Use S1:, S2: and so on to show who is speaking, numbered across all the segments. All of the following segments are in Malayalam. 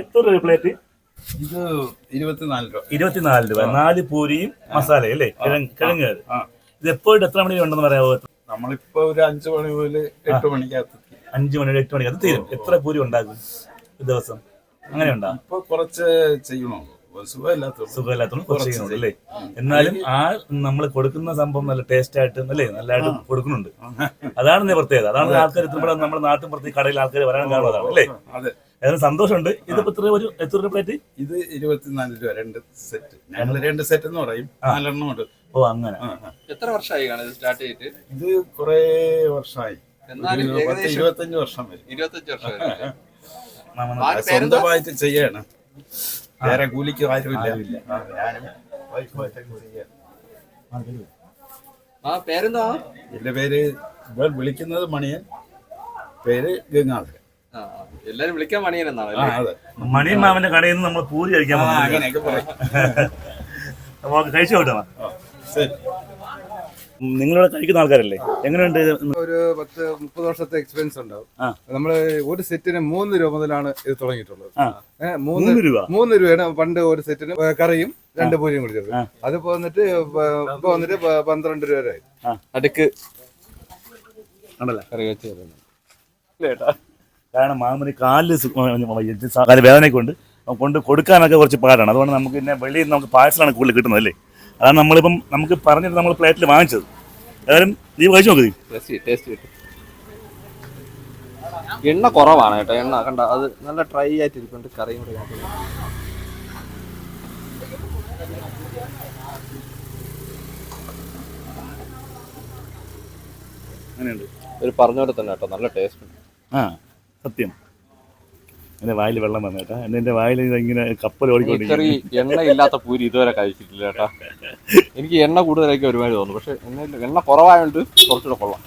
S1: എത്ര രൂപ പ്ലേറ്റ്
S2: ഇത് ഇരുപത്തിനാല് രൂപ.
S1: ഇരുപത്തിനാല് രൂപ. നാല് പൂരിയും മസാല അല്ലേ? കിഴങ്ങ് ഇത് എപ്പോഴും എത്ര മണി ഉണ്ടെന്ന് പറയാമോ
S2: നമ്മളിപ്പോ ഒരു അഞ്ചു മണി മുതൽ എട്ട് മണിക്കകത്ത്
S1: അഞ്ചു മണി എട്ട് മണിക്കകത്ത് തീരും. എത്ര പൂരി ഉണ്ടാകും ഒരു ദിവസം? അങ്ങനെ ഉണ്ടാകും
S2: ഇപ്പൊ കുറച്ച് ചെയ്യണോ
S1: സുഖമില്ലാത്തതുകൊണ്ട് അല്ലേ? എന്നാലും ആ നമ്മൾ കൊടുക്കുന്ന സംഭവം നല്ല ടേസ്റ്റ് ആയിട്ട് അല്ലേ? നല്ലതായിട്ട് കൊടുക്കുന്നുണ്ട്. അതാണ് പ്രത്യേകത. അതാണ് ആൾക്കാർ എത്തുമ്പോൾ നമ്മുടെ നാട്ടിൻ പുറത്ത് കടയിൽ ആൾക്കാർ വരാൻ കാരണം അതാണ് അല്ലേ?
S2: അതെ
S1: അതിന് സന്തോഷമുണ്ട് ഇതിപ്പോ എത്ര ഒരു എത്ര രൂപ പ്ലേറ്റ്
S2: ഇത് ഇരുപത്തിനാല് രൂപ രണ്ട് സെറ്റ് ഞങ്ങൾ രണ്ട് സെറ്റ് എന്ന് പറയും. നാലെണ്ണം ഉണ്ട്.
S1: ഓ അങ്ങനെ.
S3: എത്ര വർഷമായി കാണും ഇത് സ്റ്റാർട്ട് ചെയ്തിട്ട്?
S2: ഇത് കുറെ വർഷമായി. ഇരുപത്തഞ്ച് വർഷം വരും.
S3: ഇരുപത്തഞ്ച് വർഷം?
S2: സ്വന്തമായിട്ട് ചെയ്യാണ്. വേറെ കൂലിക്ക് ആരുമില്ല.
S3: പേരെന്താ?
S2: എന്റെ പേര് വിളിക്കുന്നത് മണിയൻ. പേര് ഗംഗാധരൻ.
S3: എല്ലാരും വിളിക്കാൻ മണിയൻ എന്നാണ്
S2: അതെ.
S1: മണിയൻ മാമന്റെ കടയിൽ നിന്ന് നമ്മൾ പൂരി കഴിക്കാൻ നമുക്ക് കഴിച്ചു വിട്ടാ
S2: ആ, ശരി.
S1: നിങ്ങളിവിടെ കഴിക്കുന്ന ആൾക്കാരല്ലേ? എങ്ങനെയുണ്ട്
S4: ഒരു പത്ത് മുപ്പത് വർഷത്തെ എക്സ്പീരിയൻസ് ഉണ്ടാവും.
S1: നമ്മൾ
S4: നമ്മൾ ഒരു സെറ്റിന് മൂന്ന് രൂപ മുതലാണ് ഇത് തുടങ്ങിയിട്ടുള്ളത്. മൂന്ന്
S1: രൂപ?
S4: മൂന്ന് രൂപയാണ് പണ്ട് ഒരു സെറ്റിന് കറിയും രണ്ട് പൂരിയും കുടിച്ചത്.
S1: അത്
S4: അതിപ്പോ വന്നിട്ട് ഇപ്പൊ വന്നിട്ട് പന്ത്രണ്ട് രൂപ വരെ
S3: അടുക്ക്. കറി വെച്ച് തരുന്നു.
S1: കാരണം മാമന് കാലിൽ കാൽ വേദനയൊക്കെ ഉണ്ട് കൊണ്ട് കൊടുക്കാനൊക്കെ കുറച്ച് പാടാണ്. അതുകൊണ്ട് നമുക്ക് പിന്നെ വെളിയിൽ നിന്ന് നമുക്ക് പാഴ്സലാണ് കൂടുതൽ കിട്ടുന്നത് അല്ലേ? അതാണ് നമ്മളിപ്പം നമുക്ക് പറഞ്ഞിട്ട് നമ്മൾ പ്ലേറ്റിൽ വാങ്ങിച്ചത്. ഏതായാലും നീ കഴിച്ചു നോക്ക്
S3: എണ്ണ കുറവാണ് കേട്ടോ എണ്ണ. കണ്ട അത് നല്ല ട്രൈ ആയിട്ട് ഇരിക്കുന്നുണ്ട് കറിയും കൂടെ.
S1: അങ്ങനെയുണ്ട്.
S3: ഒരു പറഞ്ഞ പോലെ തന്നെ കേട്ടോ നല്ല ടേസ്റ്റ് ഉണ്ട്.
S1: ആ. സത്യം. എന്റെ വായിൽ വെള്ളം വന്നു കേട്ടാ. എന്നെ എന്റെ വായിൽ ഇങ്ങനെ കപ്പൽ
S3: ഇത്രയും എണ്ണ ഇല്ലാത്ത പൂരി ഇതുവരെ കഴിച്ചിട്ടില്ല കേട്ടാ. എനിക്ക് എണ്ണ കൂടുതലായി ഒരുമാതിരി തോന്നുന്നു. പക്ഷെ എണ്ണ എണ്ണ കുറവായതുകൊണ്ട് കുറച്ചുകൂടെ കൊള്ളാം.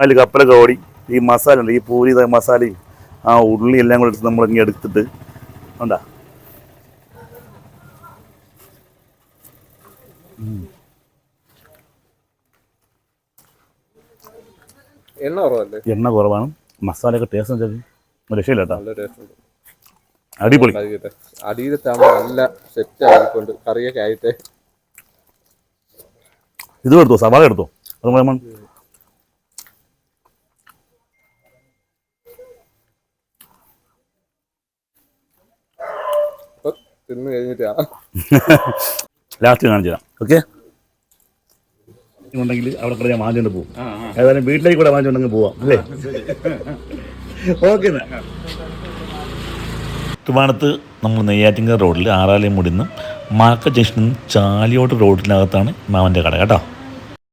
S1: അതിൽ കപ്പലൊക്കെ ഓടി. ഈ മസാല ഉണ്ട് ഈ പൂരി മസാലയും ആ ഉള്ളി എല്ലാം കൂടെ എടുത്ത് നമ്മൾ ഇങ്ങനെ എടുത്തിട്ട്. ഉണ്ടാ
S4: എണ്ണ കുറവല്ലേ?
S1: എണ്ണ കുറവാണ്. മസാലയൊക്കെ ടേസ്റ്റ് വെച്ചാൽ രക്ഷയില്ല കേട്ടോ. അടിപൊളി.
S4: നല്ല സെറ്റ് ആയിക്കൊണ്ട് കറിയൊക്കെ ആയിട്ട്.
S1: ഇത് എടുത്തോ? സവാള എടുത്തോ? അത് നമ്മൾ
S4: തിന്ന് കഴിഞ്ഞിട്ടാ.
S1: ലാസ്റ്റ് കാണിച്ചു തരാം ഓക്കെ ഉണ്ടെങ്കിൽ അവിടെ കൂടെ ഞാൻ വാങ്ങിച്ചുകൊണ്ട് പോകും. ഏതായാലും വീട്ടിലേക്ക് കൂടെ വാങ്ങിച്ചുണ്ടെങ്കിൽ പോവാം അല്ലേ? ഓക്കെ ട്രിവാണത്ത് നമ്മൾ നെയ്യാറ്റിങ്കര റോഡിൽ ആറാലയം മുടിന്ന് മാർക്കറ്റ് ജംഗ്ഷനിൽ നിന്ന് ചാലിയോട്ട് റോഡിനകത്താണ് മാമന്റെ കട കേട്ടോ?